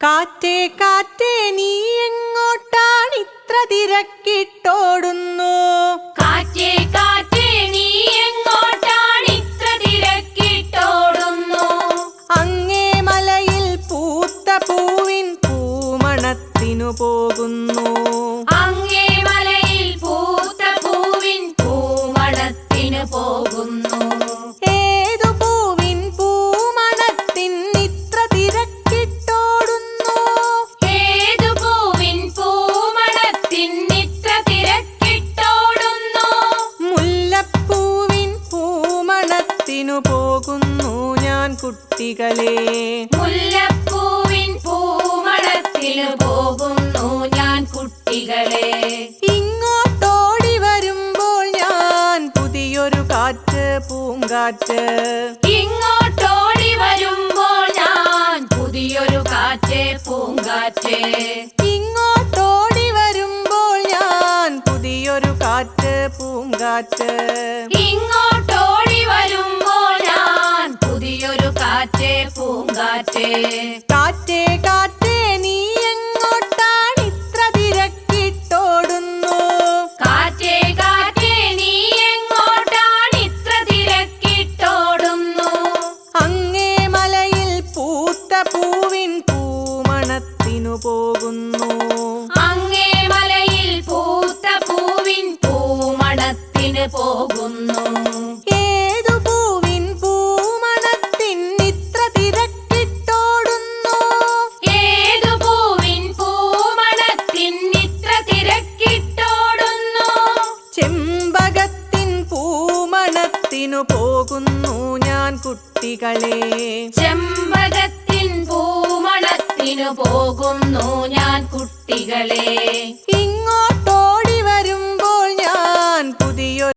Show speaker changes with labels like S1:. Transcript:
S1: കാറ്റേ കാറ്റേ നീ എങ്ങോട്ടാണ് ഇത്ര തിരക്കിട്ടോടുന്നു?
S2: കാറ്റേ കാറ്റേ നീ എങ്ങോട്ടാണ് ഇത്ര തിരക്കിട്ടോടുന്നു?
S1: അങ്ങേ മലയിൽ പൂത്ത പൂവിൻ പൂമണത്തിനു പോകുന്നു.
S2: അങ്ങേ മലയിൽ പൂത്ത പൂവിൻ പൂമണത്തിനു പോകുന്നു.
S1: ഞാൻ കുട്ടികളെ.
S2: മുല്ലപ്പൂവിൻ പൂമണത്തിന് പോകുന്നു ഞാൻ കുട്ടികളെ.
S1: ഇങ്ങോട്ടോടി വരുമ്പോൾ ഞാൻ പുതിയൊരു കാറ്റ് പൂങ്കാറ്റ്.
S2: ഇങ്ങോട്ടോടി വരുമ്പോൾ ഞാൻ പുതിയൊരു കാറ്റ് പൂങ്കാറ്റ്.
S1: ഇങ്ങോട്ടോടി വരുമ്പോൾ ഞാൻ പുതിയൊരു കാറ്റ് പൂങ്കാറ്റ്.
S2: ഇങ്ങോട്ടോടി കാറ്റ് പൂങ്കാറ്റേ.
S1: കാറ്റേ കാറ്റേ നീ എങ്ങോട്ടാണ് ഇത്ര തിരക്കിട്ടോടുന്നു?
S2: കാറ്റേ കാറ്റേ നീ എങ്ങോട്ടാണ് ഇത്ര തിരക്കിട്ടോടുന്നു?
S1: അങ്ങേ മലയിൽ പൂത്ത പൂവിൻ പൂമണത്തിനു പോകുന്നു.
S2: അങ്ങേ മലയിൽ പൂത്ത പൂവിൻ പൂമണത്തിന് പോകുന്നു.
S1: പൂമണത്തിനു പോകുന്നു ഞാൻ കുട്ടികളെ.
S2: ചെമ്പകത്തിൻ പൂമണത്തിനു പോകുന്നു ഞാൻ കുട്ടികളെ.